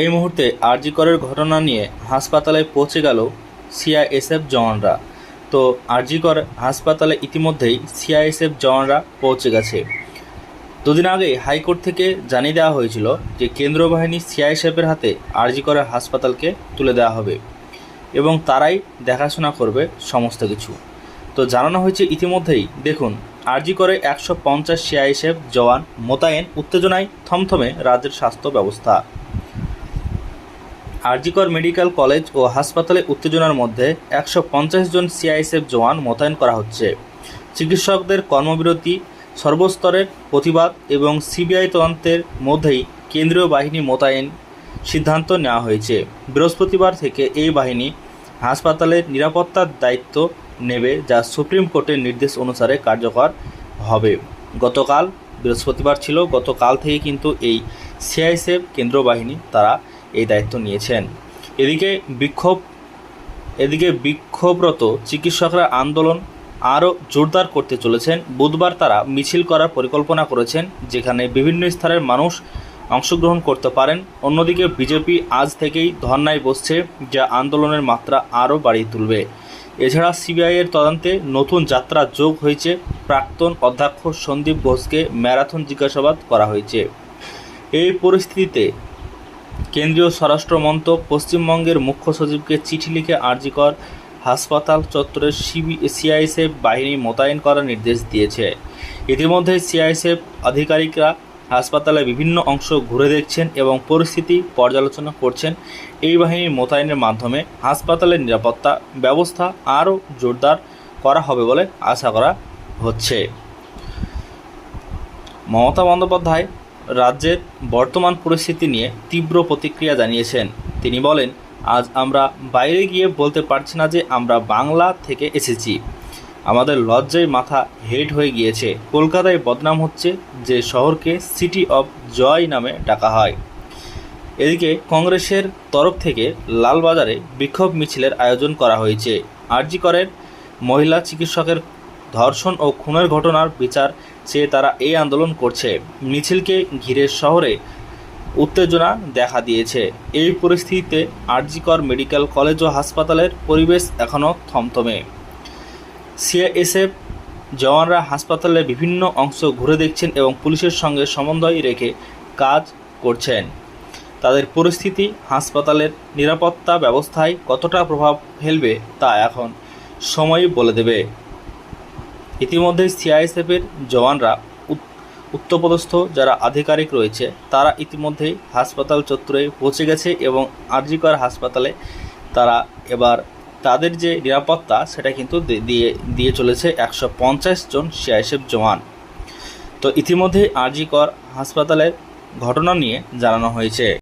এই মুহূর্তে আরজি করের ঘটনা নিয়ে হাসপাতালে পৌঁছে গেল সিআইএসএফ জওয়ানরা। তো আরজি কর হাসপাতালে ইতিমধ্যেই সিআইএসএফ জওয়ানরা পৌঁছে গেছে। দুদিন আগে হাইকোর্ট থেকে জানিয়ে দেওয়া হয়েছিল যে কেন্দ্রীয় বাহিনী সিআইএসএফের হাতে আরজি করে হাসপাতালকে তুলে দেওয়া হবে এবং তারাই দেখাশোনা করবে সমস্ত কিছু। তো জানানো হয়েছে ইতিমধ্যেই, দেখুন, আরজি করে একশো পঞ্চাশ সিআইএসএফ জওয়ান মোতায়েন, উত্তেজনায় থমথমে রাজ্যের স্বাস্থ্য ব্যবস্থা। আরজিকর মেডিকেল কলেজ ও হাসপাতালে উত্তেজনার মধ্যে একশো পঞ্চাশ জন সিআইএসএফ জওয়ান মোতায়েন করা হচ্ছে। চিকিৎসকদের কর্মবিরতি, সর্বস্তরের প্রতিবাদ এবং সিবিআই তদন্তের মধ্যেই কেন্দ্রীয় বাহিনী মোতায়েন সিদ্ধান্ত নেওয়া হয়েছে। বৃহস্পতিবার থেকে এই বাহিনী হাসপাতালের নিরাপত্তার দায়িত্ব নেবে যা সুপ্রিম কোর্টের নির্দেশ অনুসারে কার্যকর হবে। গতকাল, বৃহস্পতিবার ছিল, গতকাল থেকে কিন্তু এই সিআইএসএফ কেন্দ্র বাহিনী, তারা এই দায়িত্ব নিয়েছেন। এদিকে বিক্ষোভ এদিকে বিক্ষোভরত চিকিৎসকরা আন্দোলন আরও জোরদার করতে চলেছেন। বুধবার তারা মিছিল করার পরিকল্পনা করেছেন, যেখানে বিভিন্ন স্তরের মানুষ অংশগ্রহণ করতে পারেন। অন্যদিকে বিজেপি আজ থেকেই ধর্নায় বসছে, যা আন্দোলনের মাত্রা আরও বাড়িয়ে তুলবে। এছাড়া সিবিআইয়ের তদন্তে নতুন যাত্রা যোগ হয়েছে। প্রাক্তন অধ্যক্ষ সন্দীপ ঘোষকে ম্যারাথন জিজ্ঞাসাবাদ করা হয়েছে। এই পরিস্থিতিতে কেন্দ্রীয় স্বরাষ্ট্র মন্ত্রক পশ্চিমবঙ্গের মুখ্য সচিবকে চিঠি লিখে আরজিকর হাসপাতাল চত্বরে সিবি সিআইএসএফ বাহিনী মোতায়েন করার নির্দেশ দিয়েছে। ইতিমধ্যে সিআইএসএফ আধিকারিকরা হাসপাতালে বিভিন্ন অংশ ঘুরে দেখছেন এবং পরিস্থিতি পর্যালোচনা করছেন। এই বাহিনীর মোতায়েনের মাধ্যমে হাসপাতালের নিরাপত্তা ব্যবস্থা আরও জোরদার করা হবে বলে আশা করা হচ্ছে। মমতা বন্দ্যোপাধ্যায় রাজ্যের বর্তমান পরিস্থিতি নিয়ে তীব্র প্রতিক্রিয়া জানিয়েছেন। তিনি বলেন, আজ আমরা বাইরে গিয়ে বলতে পারছি না যে আমরা বাংলা থেকে এসেছি। আমাদের লজ্জায় মাথা হেড হয়ে গিয়েছে। কলকাতায় বদনাম হচ্ছে যে শহরকে সিটি অফ জয় নামে ডাকা হয়। এদিকে কংগ্রেসের তরফ থেকে লালবাজারে বিক্ষোভ মিছিলের আয়োজন করা হয়েছে। আরজি করের মহিলা চিকিৎসকের ধর্ষণ ও খুনের ঘটনার বিচার চেয়ে তারা এই আন্দোলন করছে। মিছিলকে ঘিরে শহরে উত্তেজনা দেখা দিয়েছে। এই পরিস্থিতিতে আরজিকর মেডিকেল কলেজ ও হাসপাতালের পরিবেশ এখনও থমথমে। সিআইএসএফ জওয়ানরা হাসপাতালের বিভিন্ন অংশ ঘুরে দেখছেন এবং পুলিশের সঙ্গে সমন্বয় রেখে কাজ করছেন। তাদের পরিস্থিতি, হাসপাতালের নিরাপত্তা ব্যবস্থায় কতটা প্রভাব ফেলবে তা এখন সময়ই বলে দেবে। ইতিমধ্যে সিআইএসএফের জওয়ানরা উত- উচ্চপদস্থ যারা আধিকারিক রয়েছে, তারা ইতিমধ্যেই হাসপাতাল চত্বরে পৌঁছে গেছে এবং আরজিকর হাসপাতালে তারা এবার তাদের যে নিরাপত্তা, সেটা কিন্তু দিয়ে দিয়ে চলেছে একশো পঞ্চাশ জন সিআইএসএফ জওয়ান। তো ইতিমধ্যেই আরজিকর হাসপাতালের ঘটনা নিয়ে জানানো হয়েছে।